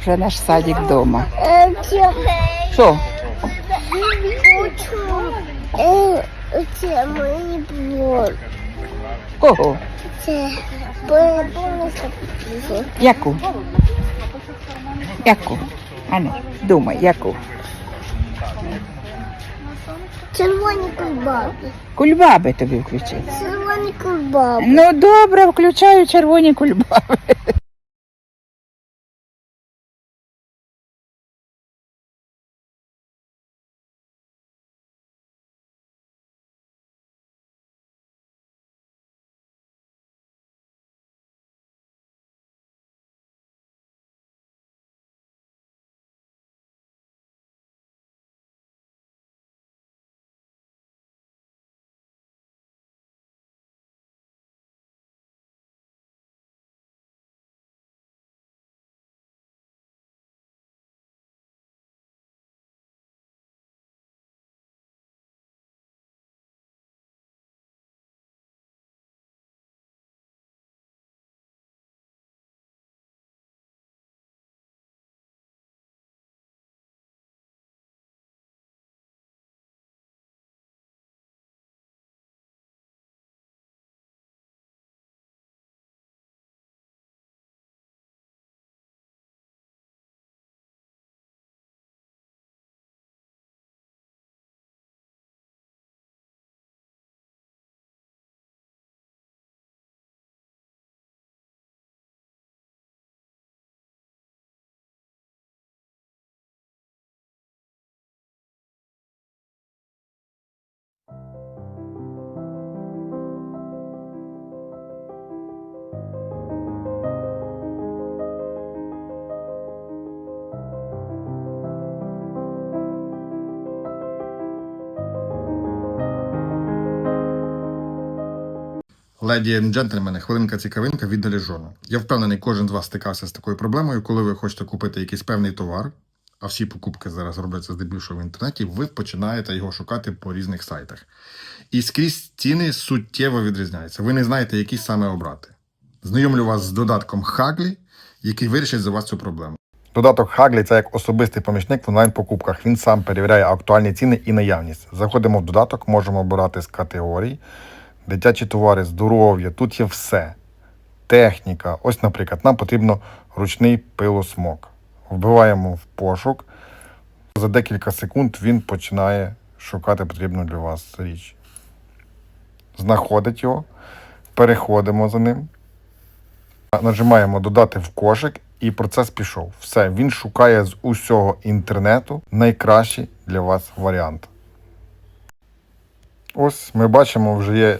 Вже наш садик вдома. Що? Це мені було. Кого? Це. Яку? Яку? Ану, думай, яку? Червоні кульбаби. Кульбаби тобі включити. Червоні кульбаби. Ну добре, включаю червоні кульбаби. Леді джентльмени, хвилинка цікавинка від Деліжона. Я впевнений, кожен з вас стикався з такою проблемою, коли ви хочете купити якийсь певний товар, а всі покупки зараз робляться здебільшого в інтернеті, ви починаєте його шукати по різних сайтах. І скрізь ціни суттєво відрізняються. Ви не знаєте, які саме обрати. Знайомлю вас з додатком Хаглі, який вирішить за вас цю проблему. Додаток Хаглі це як особистий помічник в онлайн-покупках. Він сам перевіряє актуальні ціни і наявність. Заходимо в додаток, можемо обирати з категорій. Дитячі товари, здоров'я, тут є все. Техніка. Ось, наприклад, нам потрібно ручний пилосмок. Вбиваємо в пошук. За декілька секунд він починає шукати потрібну для вас річ. Знаходить його, переходимо за ним, нажимаємо додати в кошик, і процес пішов. Все, він шукає з усього інтернету найкращий для вас варіант. Ось ми бачимо, вже є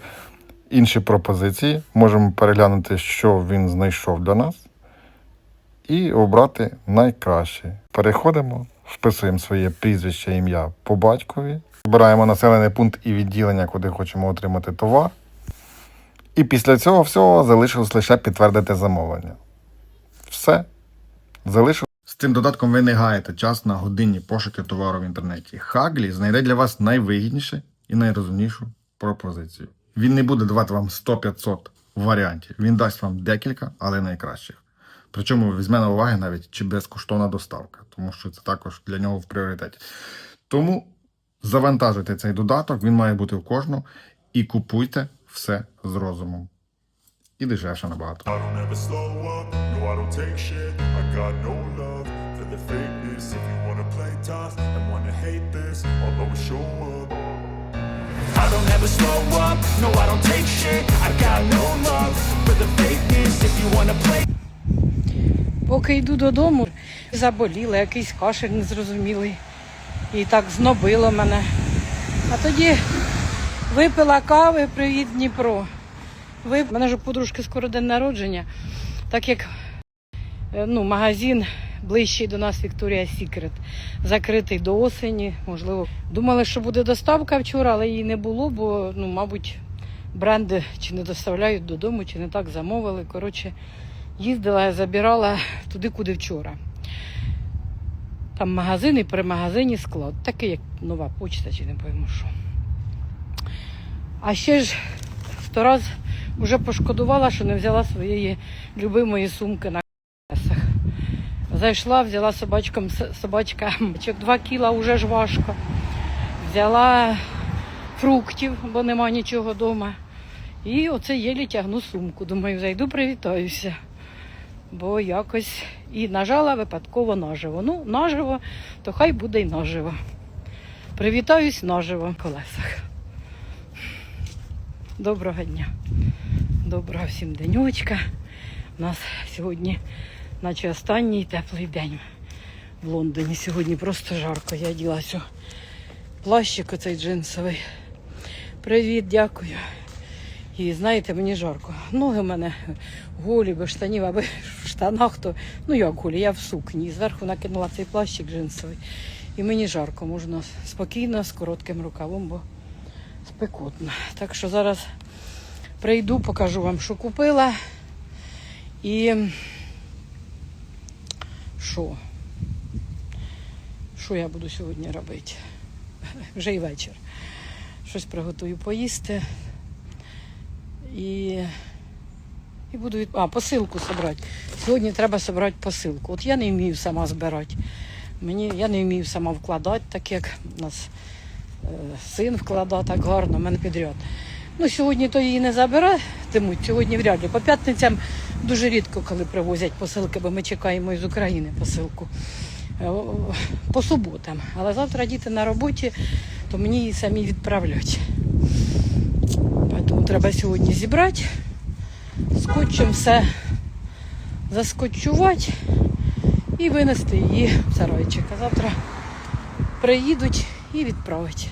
інші пропозиції. Можемо переглянути, що він знайшов для нас, і обрати найкраще. Переходимо, вписуємо своє прізвище, ім'я по батькові, обираємо населений пункт і відділення, куди хочемо отримати товар. І після цього всього залишилось лише підтвердити замовлення. Все. Залишилось. З цим додатком ви не гаєте час на годинні пошуки товару в інтернеті. Хаглі знайде для вас найвигідніше і найрозумнішу пропозицію. Він не буде давати вам 100-500 варіантів. Він дасть вам декілька, але найкращих. Причому візьме на уваги навіть чи безкоштовна доставка, тому що це також для нього в пріоритеті. Тому завантажуйте цей додаток, він має бути у кожного, і купуйте все з розумом. І дешевше набагато. If you wanna play tough and wanna hate this I'll always show up I don't ever slow up, no I don't take shit I got no love for the fakeness If you wanna play Поки йду додому, заболіла, якийсь кашель незрозумілий. І так знобило мене. А тоді випила кави, привіт Дніпро. Ви... У мене ж подружки скоро день народження, так як е, ну, магазин ближчий до нас Вікторія Сікрет, закритий до осені, можливо. Думали, що буде доставка вчора, але її не було, бо, ну, мабуть, бренди чи не доставляють додому, чи не так замовили. Коротше, їздила, забирала туди, куди вчора. Там магазин і при магазині склад. Такий, як нова почта, чи не пойму що. А ще ж сто раз вже пошкодувала, що не взяла своєї любимої сумки на. Зайшла, взяла собачкам с- собачка, чок 2 кіла вже ж важко. Взяла фруктів, бо нема нічого вдома. І оце єлі тягну сумку. Думаю, зайду, привітаюся. Бо якось і нажала випадково наживо. Ну, наживо, то хай буде й наживо. Привітаюсь наживо в колесах. Доброго дня. Доброго всім денечка. У нас сьогодні, наче останній теплий день в Лондоні. Сьогодні просто жарко. Я ділася плащик оцей джинсовий. Привіт, дякую. І знаєте, мені жарко. Ноги в мене голі, без штанів, аби в штанах, то ну як голі, я в сукні. Зверху накинула цей плащик джинсовий. І мені жарко, можна спокійно, з коротким рукавом, бо спекотно. Так що зараз прийду, покажу вам, що купила. І що? Що я буду сьогодні робити? Вже й вечір. Щось приготую поїсти. І, і буду від... А, посилку збирати. Сьогодні треба збирати посилку. От я не вмію сама збирати. Мені, я не вмію сама вкладати, так як у нас е, син вкладає так гарно, мене підряд. Ну, сьогодні то її не забиратимуть, сьогодні вряд ли. По п'ятницям дуже рідко, коли привозять посилки, бо ми чекаємо із України посилку. Е, По суботам. Але завтра діти на роботі, то мені її самі відправлять. Тому треба сьогодні зібрати, скотчем все заскотчувати і винести її в сарайчик. А завтра приїдуть і відправить.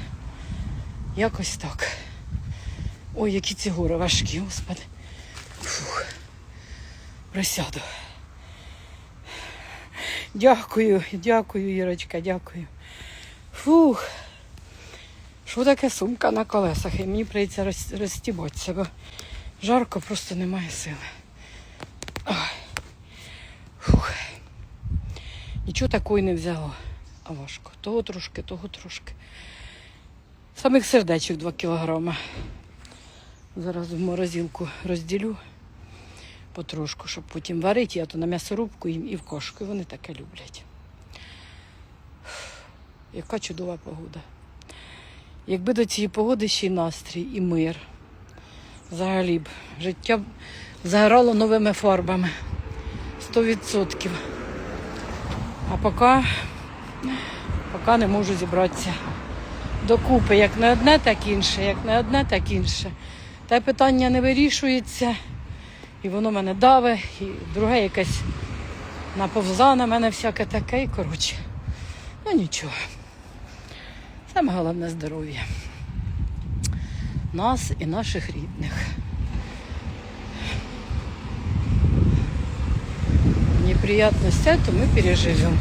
Якось так. Ой, які ці гори важкі, господи. Фух. Присяду. Дякую, дякую, Ірочка, дякую. Фух. Що таке сумка на колесах? І мені прийдеться роз- розстібатися, бо жарко просто немає сили. Фух. Нічого такої не взяло. А важко. Того трошки, того трошки. Самих сердечок 2 кілограма. Зараз в морозилку розділю потрошку, щоб потім варити, а то на м'ясорубку їм і в кошку. І вони таке люблять. Яка чудова погода. Якби до цієї погоди ще й настрій, і мир. Взагалі б життя б заграло новими фарбами. Сто відсотків. А поки, поки не можу зібратися докупи. Як не одне, так інше, як не одне, так інше. Те питання не вирішується, і воно мене даве, і друге якесь наповза на мене всяке таке, і коротше. Ну нічого. Саме головне здоров'я. Нас і наших рідних. Неприятности то мы переживем.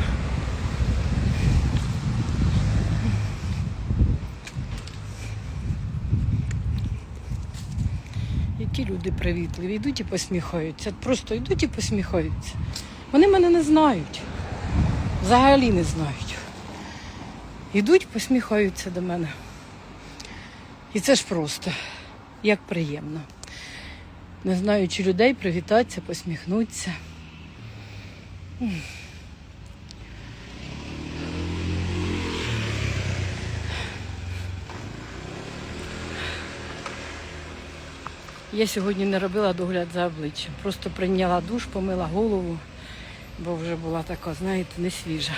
Які люди привітливі, йдуть і посміхаються. Просто йдуть і посміхаються. Вони мене не знають. Взагалі не знають. Йдуть, посміхаються до мене. І це ж просто як приємно. Не знаючи людей, привітатися, посміхнутися. Я сьогодні не робила догляд за обличчям. Просто прийняла душ, помила голову, бо вже була така, знаєте, не свіжа.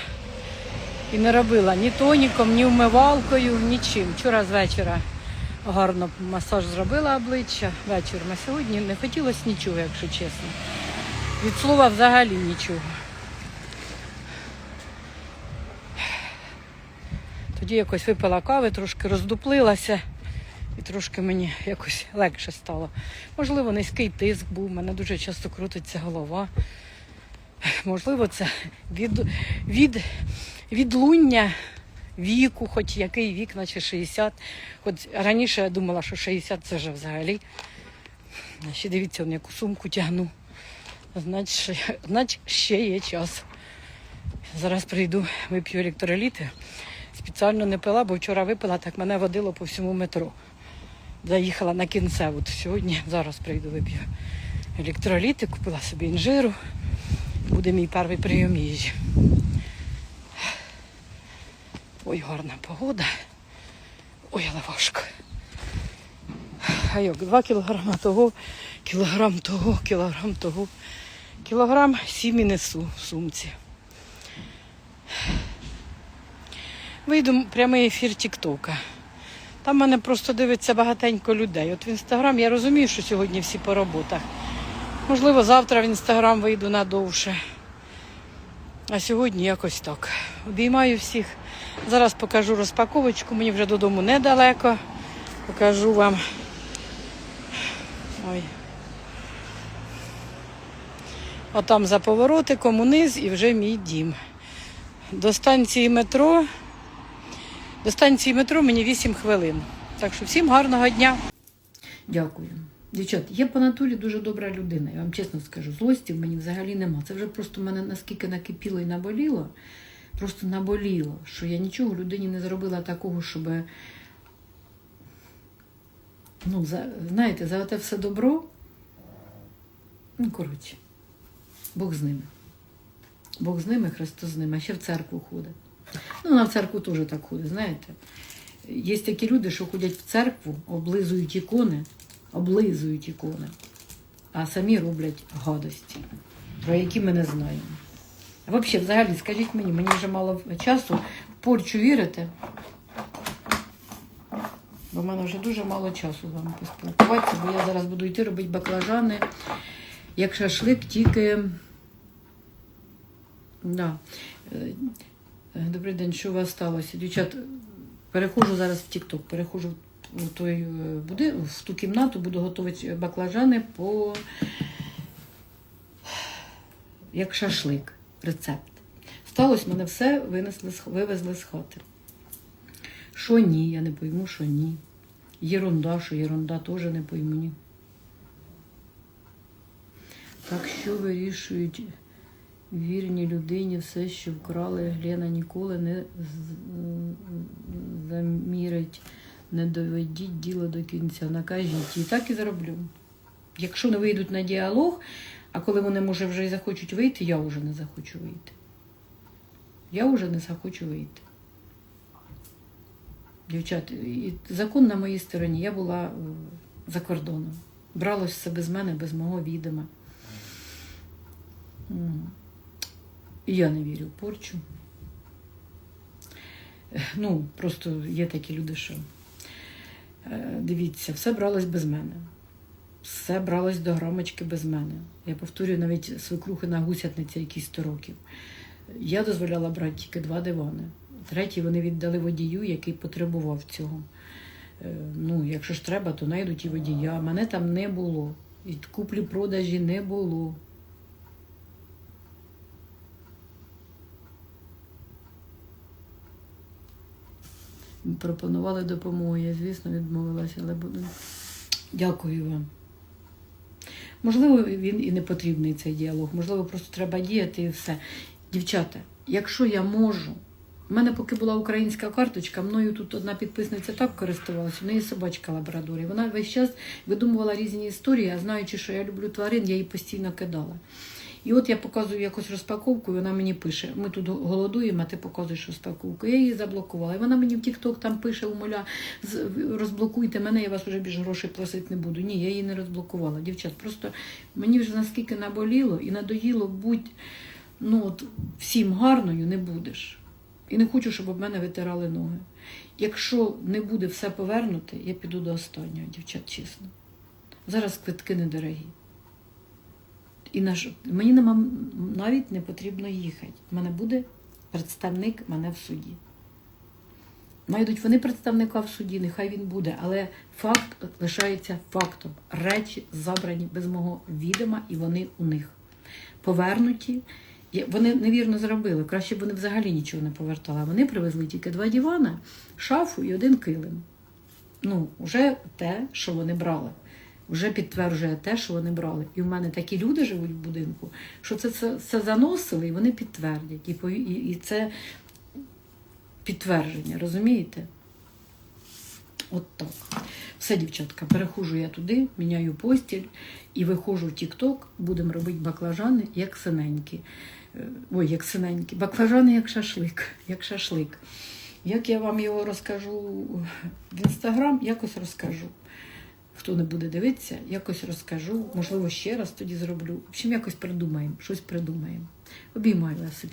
І не робила ні тоніком, ні вмивалкою, нічим. Вчора з вечора гарно масаж зробила обличчя вечором, а сьогодні не хотілося нічого, якщо чесно. Від слова взагалі нічого. Тоді якось випила кави, трошки роздуплилася і трошки мені якось легше стало. Можливо, низький тиск був, у мене дуже часто крутиться голова. Можливо, це від, від, відлуння віку, хоч який вік, наче 60. Хоч раніше я думала, що 60 це вже взагалі. Ще дивіться, он яку сумку тягну. Значить, значить, ще є час. Зараз прийду, вип'ю електроліти. Спеціально не пила, бо вчора випила, так мене водило по всьому метро. Заїхала на кінцеву. Сьогодні зараз прийду вип'ю електроліти, купила собі інжиру. буде мій перший прийом їжі. Ой, гарна погода. Ой, але важко. А як, два кілограма того, кілограм того, кілограм того. Кілограм сім і несу в сумці. Вийду прямий ефір Тіктока. Там мене просто дивиться багатенько людей. От в інстаграм я розумію, що сьогодні всі по роботах. Можливо, завтра в інстаграм вийду надовше. А сьогодні якось так. Обіймаю всіх. Зараз покажу розпаковочку. Мені вже додому недалеко. Покажу вам. Ой. Отам за поворотиком униз і вже мій дім. До станції метро. До станції метро мені 8 хвилин. Так що всім гарного дня. Дякую. Дівчат, я по натурі дуже добра людина, я вам чесно скажу. Злості в мені взагалі нема. Це вже просто мене наскільки накипіло і наболіло, просто наболіло, що я нічого людині не зробила такого, щоб. Ну, за, знаєте, за те все добро. Ну, коротше, Бог з ними. Бог з ними, Христос з ними, а ще в церкву ходить. Ну, вона в церкву теж так ходить, знаєте. Є такі люди, що ходять в церкву, облизують ікони, облизують ікони, а самі роблять гадості, про які ми не знаємо. Взагалі, взагалі, скажіть мені, мені вже мало часу, в порчу вірите? Бо в мене вже дуже мало часу з вами поспілкуватися, бо я зараз буду йти робити баклажани, як шашлик, тільки. Да. Е, Добрий день, що у вас сталося? Дівчат, переходжу зараз в TikTok, переходжу в той е, буди, в ту кімнату, буду готувати баклажани по як шашлик, рецепт. Сталося, мене все винесли, вивезли з хати. Що ні, я не пойму, що ні. Єрунда, що єрунда теж не пойму ні. Так що вирішують вірні людині все, що вкрали, Глена ніколи не замірить, не доведіть діло до кінця. Накажіть. І так і зроблю. Якщо не вийдуть на діалог, а коли вони, може, вже і захочуть вийти, я вже не захочу вийти. Я вже не захочу вийти. Дівчат, і закон на моїй стороні. Я була е, за кордоном. Бралось все без мене, без мого відома. Я не вірю в порчу. Е, Ну, просто є такі люди, що е, дивіться, все бралось без мене. Все бралось до грамочки без мене. Я повторюю, навіть свекрухина гусятниця якісь 100 років. Я дозволяла брати тільки два дивани. Третій вони віддали водію, який потребував цього. Е, Ну, якщо ж треба, то знайдуть і водія. Мене там не було. І куплі-продажі не було. Пропонували допомогу. Я, звісно, відмовилася, але буду. Дякую вам. Можливо, він і не потрібний цей діалог, можливо, просто треба діяти і все. Дівчата, якщо я можу, в мене поки була українська карточка, мною тут одна підписниця так користувалася, в неї собачка лабрадор. Вона весь час видумувала різні історії, а знаючи, що я люблю тварин, я її постійно кидала. І от я показую якусь розпаковку, і вона мені пише: ми тут голодуємо, а ти показуєш розпаковку. Я її заблокувала. І вона мені в Тік-Ток там пише, умоля, розблокуйте мене, я вас вже більше грошей просити не буду. Ні, я її не розблокувала. Дівчат, просто мені вже наскільки наболіло і надоїло будь ну, от, всім гарною не будеш. І не хочу, щоб об мене витирали ноги. Якщо не буде все повернути, я піду до останнього, дівчат, чесно. Зараз квитки недорогі. І наш... мені нема, навіть не потрібно їхати. У мене буде представник мене в суді. Найдуть вони представника в суді, нехай він буде, але факт лишається фактом. Речі забрані без мого відома, і вони у них повернуті. Вони невірно зробили. Краще б вони взагалі нічого не повертали. Вони привезли тільки два дивана, шафу і один килим. Ну, вже те, що вони брали. Вже підтверджує те, що вони брали. І в мене такі люди живуть в будинку, що це, це, це заносили, і вони підтвердять. І, і, і це підтвердження, розумієте? От так. Все, дівчатка, перехожу я туди, міняю постіль і виходжу в Тік-Ток, будемо робити баклажани як синенькі. Е, Ой, як синенькі. Баклажани як шашлик, як шашлик. Як я вам його розкажу в інстаграм, якось розкажу. Хто не буде дивитися, якось розкажу. Можливо, ще раз тоді зроблю. В общем, якось придумаємо, щось придумаємо. Обіймаю вас.